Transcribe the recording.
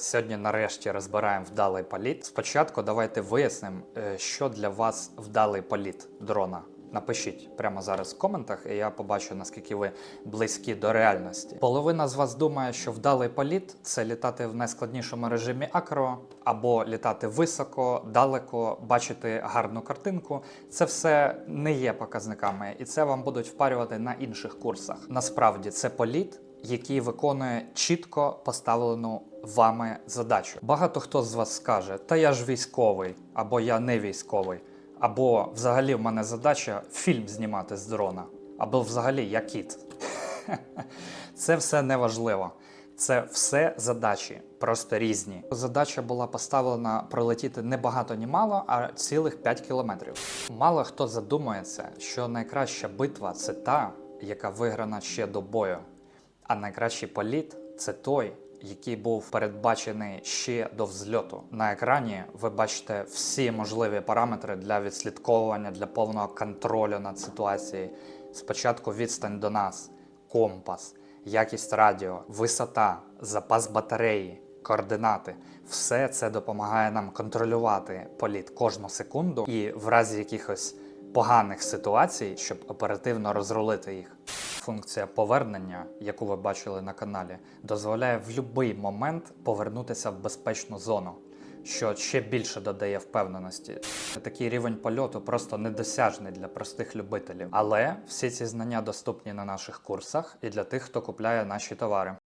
Сьогодні нарешті розбираємо вдалий політ. Спочатку давайте вияснимо, е, що для вас вдалий політ дрона. Напишіть прямо зараз в коментах, і я побачу, наскільки ви близькі до реальності. Половина з вас думає, що вдалий політ це літати в найскладнішому режимі акро, або літати високо, далеко, бачити гарну картинку. Це все не є показниками, і це вам будуть впарювати на інших курсах. Насправді це політ, який виконує чітко поставлену вами задачу. Багато хто з вас скаже: Та я ж військовий, або я не військовий, або взагалі в мене задача фільм знімати з дрона, або взагалі я кіт. Це все не важливо. Це все задачі, просто різні. Задача була поставлена пролетіти не багато, ні мало, а цілих 5 кілометрів. Мало хто задумується, що найкраща битва це та, яка виграна ще до бою. А найкращий політ це той, який був передбачений ще до взльоту. На екрані ви бачите всі можливі параметри для відслідковування, для повного контролю над ситуацією. Спочатку відстань до нас, компас, якість радіо, висота, запас батареї, координати. Все це допомагає нам контролювати політ кожну секунду і в разі якихось поганих ситуацій, щоб оперативно розрулити їх. Функція повернення, яку ви бачили на каналі, дозволяє в будь-який момент повернутися в безпечну зону, що ще більше додає впевненості. Такий рівень польоту просто недосяжний для простих любителів. Але всі ці знання доступні на наших курсах і для тих, хто купляє наші товари.